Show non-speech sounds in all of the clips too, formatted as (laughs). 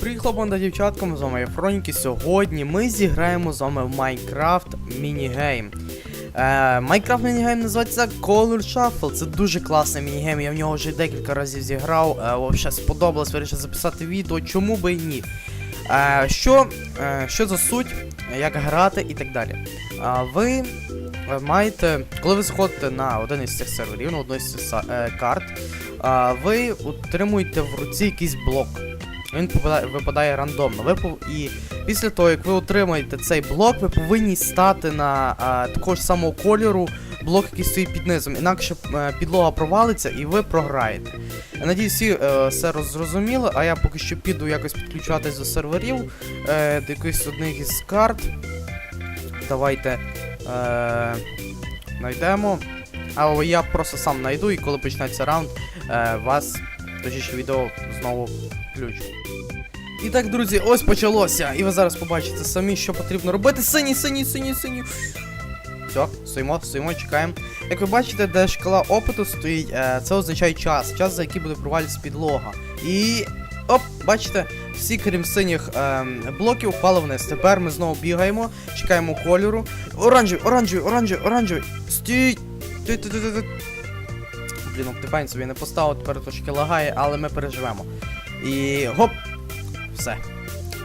Привіт, хлопам дівчаткам, з вами я Фронькі. Сьогодні ми зіграємо з вами в Майнкрафт мінігейм. Е, Майнкрафт мінігейм називається Color Shuffle. Це дуже класний мінігейм, я в нього вже декілька разів зіграв. Е, вообще сподобалось вирішив записати відео, чому би і ні. Е, що, е, що за суть, як грати і так далі. Е, ви маєте, коли ви заходите на один із цих серверів, на одну із цих е, карт, ви отримуєте в руці якийсь блок. Він випадає рандомно. Ви пов... І після того, як ви отримаєте цей блок, ви повинні стати на а, такого самого кольору блок, який стоїть під низом. Інакше е, підлога провалиться і ви програєте. Я надіюсь, всі е, все зрозуміли, а я поки що піду якось підключатись до серверів, е, до якихось одних із карт. Давайте знайдемо. А я просто сам знайду, і коли почнеться раунд, вас, точніше відео знову включу. І так, друзі, ось почалося. І ви зараз побачите самі, що потрібно робити. Синій, синій, синій, синій. Все, стоїмо, стоїмо, чекаємо. Як ви бачите, де шкала опиту стоїть, е, це означає час. Час, за який буде провалюватися підлога. І. Оп, бачите, всі крім синіх ем, блоків впали вниз. Тепер ми знову бігаємо, чекаємо кольору. Оранжевий, оранжевий, оранжевий, оранжевий. Стій! Блін, Optifine собі не поставив, тепер трошки лагає, але ми переживемо. І гоп! Все.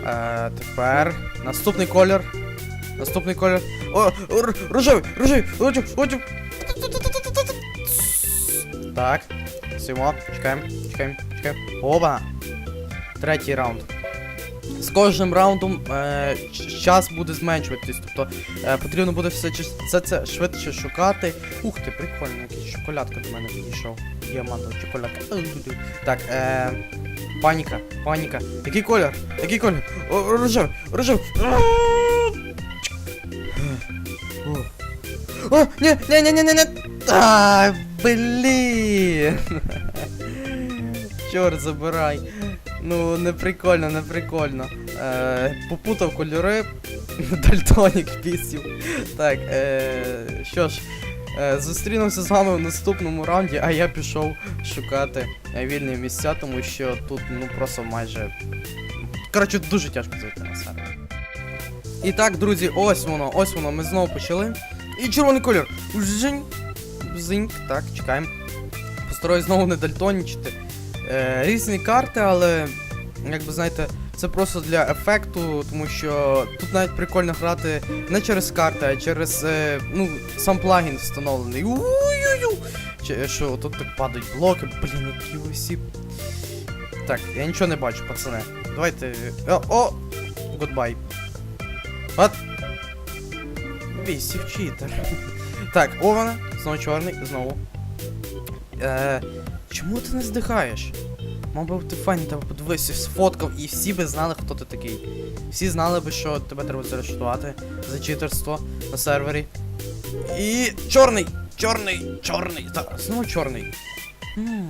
Е, тепер наступний колір. Наступний колір. О, рожевий, рожевий, рожевий, рожевий. Так. Симо, чекаємо, чекаємо, чекаємо. Оба. Третій раунд. З кожним раундом е, час буде зменшуватись, тобто е, потрібно буде все, все це швидше шукати. Ух ти, прикольно, якийсь шоколадка до мене підійшов. Діамантова шоколадка. Так, е, паніка, паніка. Який колір? Який колір? Рожевий, рожевий. О, ні, ні, ні, ні, ні, ні. А, блін. (laughs) Чорт, забирай. Ну, не прикольно, не прикольно. Е, попутав кольори. (laughs) Дальтонік пісів. Так, е, що ж, е, зустрінемося з вами в наступному раунді, а я пішов шукати вільні місця, тому що тут ну просто майже. Коротше, дуже тяжко зайти на сервер. І так, друзі, ось воно, ось воно, ми знову почали. І червоний колір. Зинь. Зиньк. Так, чекаємо. Постараюсь знову не дальтонічити. Е, різні карти, але, як би знаєте, це просто для ефекту, тому що тут навіть прикольно грати не через карти, а через е, ну, сам плагін встановлений. Уй-ю-ю! Чи, що тут так падають блоки, блін, які всі. Так, я нічого не бачу, пацани. Давайте. О! о! Гудбай. От. Вісів читер. (laughs) Так, о вона, знову чорний, знову. Е, чому ти не здихаєш? Мабуть, ти фані тебе подивився, сфоткав, і всі би знали, хто ти такий. Всі знали би, що тебе треба заарештувати за читерство на сервері. І. Чорний! Чорний! Чорний! Так, знову чорний. Хм.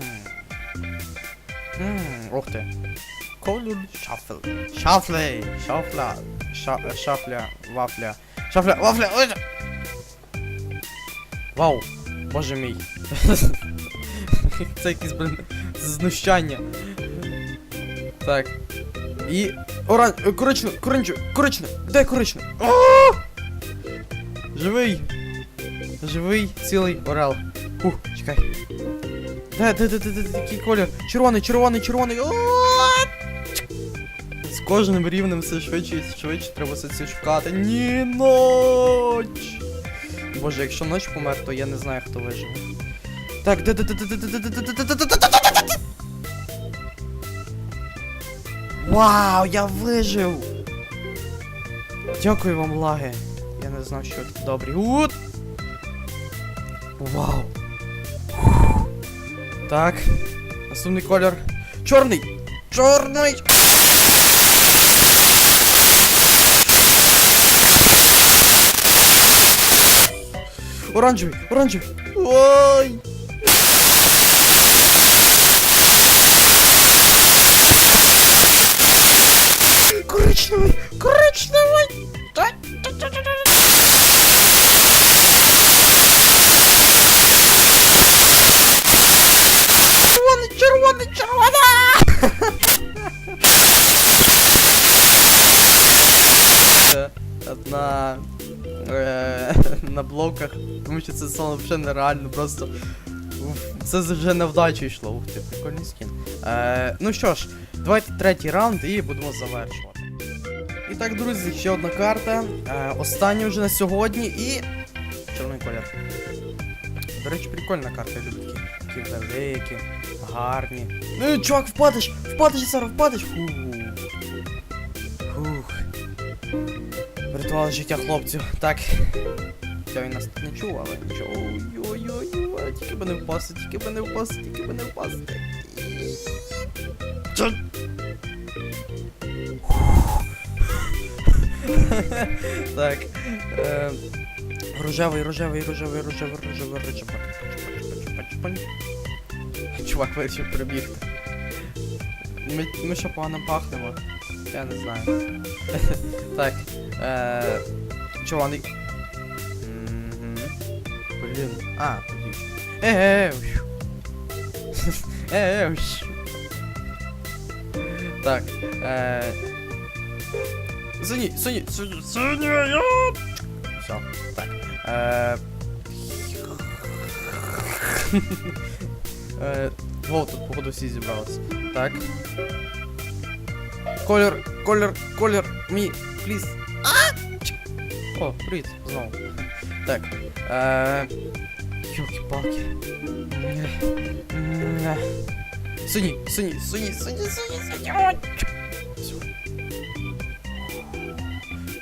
Хм, Ух ти. Колір шафл. Шафли! Шафла. Ша- Шафля. Вафля. Шафля. Вафля! Вау! Боже мій. (laughs) Це якесь, блин, знущання. Так. І. Оран... е, Коричневий, коричневий, коричневий. Де коричневий? Живий. Живий цілий орел. Ух, чекай. Де, де, де, де, де, який колір? Червоний, червоний, червоний. З кожним рівнем все швидше і швидше треба все це шукати. Ні, ноч! Боже, якщо ноч помер, то я не знаю, хто виживе. Так, де Вау, я вижив! Дякую вам, лаги. Я не знав, що такі добрі. От! Вау! Так. Наступний колір. Чорний! Чорний! Оранжевий! Оранжевий! Ой! коричневий, коричневий. Та, та, та, та. Червоний, червоний, червона! Одна е, на блоках, тому що це стало взагалі нереально, просто це вже невдача йшло. Ух ти, прикольний скін. Е, ну що ж, давайте третій раунд і будемо завершувати. І так, друзі, ще одна карта. Е, остання вже на сьогодні і. Чорний колір. До речі, прикольна карта, я люблю такі. Великі, гарні. Ну, чувак, впадеш! Впадеш зараз, впадеш! Фух. Ритуал життя хлопців. Так. Хоча він нас не чув, але нічого. Ой-ой-ой, тільки би не впасти, тільки би не впасти, тільки би не впасти. (laughs) Так. Е, рожевий, рожевий, рожевий, рожевий, рожевий, рожевий. Чувак вирішив прибігти. Ми, ми що погано пахнемо? Я не знаю. (laughs) так. Е. Мгм. Блін. А, тоді. Е-е-е. Е-е. Так. Е, Сині, сині, сині, сині, я... Все, так. Е... е... О, тут походу всі зібралися. Так. Колір, колір, колір, мій, пліз. А! Чик. О, привіт, знову. Так. Е... Йолки-палки. Сині, сині, сині, сині, сині, сині.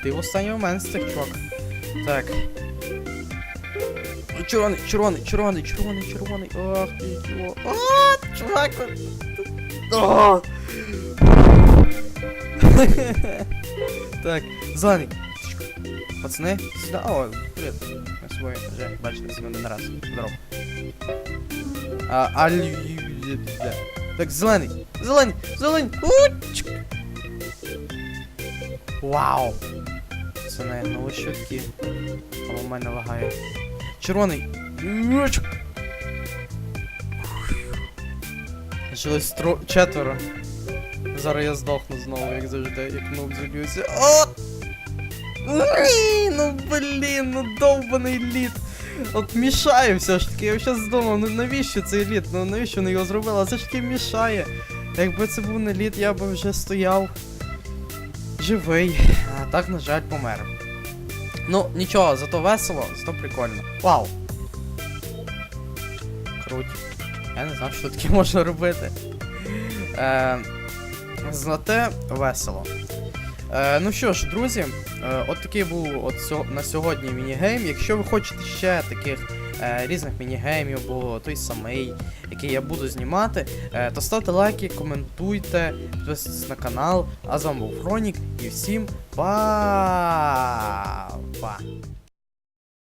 Ти в останній момент чувак. Так. Червоний, червоний, червоний, червоний, червоний. Ах ти його. А, чувак. О! (laughs) Так, зелений. Пацани, сюди. О, привіт. Ми з собою вже бачили себе не раз. Здоров. А, а... Так, зелений. Зелений, зелений. Вау! Це не нові щотки. А у мене лагає. Червоний. Ючк. Жилось тро... четверо. Зараз я здохну знову, як завжди, як нуб заб'юся. О! Ну блін, ну довбаний лід. От мішає все ж таки. Я зараз думав, ну навіщо цей лід? Ну навіщо вони його зробили? А це ж таки мішає. Якби це був не лід, я би вже стояв живий. А так, на жаль, помер. Ну, нічого, зато весело, зато прикольно. Вау! Круть. Я не знав, що таке (laughs) можна робити. Е, зате весело. Е, ну що ж, друзі, е, от такий був от на сьогодні мінігейм. Якщо ви хочете ще таких е, різних мінігеймів, або той самий, який я буду знімати, е, то ставте лайки, коментуйте, підписуйтесь на канал. А з вами був Хронік і всім па! Па!